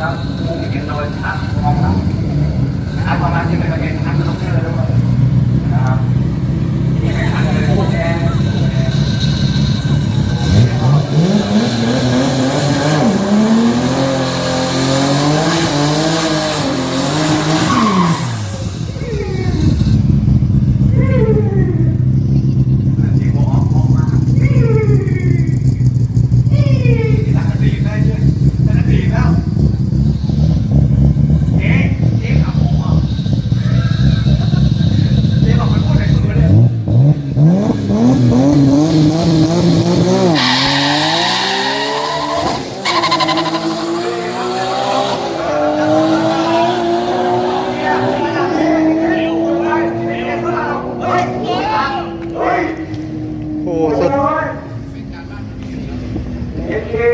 ครับมุ่งเห็นโดยทางของครับนะครับประมาณที่เป็นประเด็นทางต้องเชื่อด้วยนะครับนี่เป็นทางเลยพูดแทน ที่หัวออกออกมาตั้งตีได้ด้วยตั้งตีแล้วเจ๊เจ๊ขับผมอะเจ๊บอกมันพูดอะไรสุดเลยเฮ้ย โอ้ สุดเอ็มเคติดโอ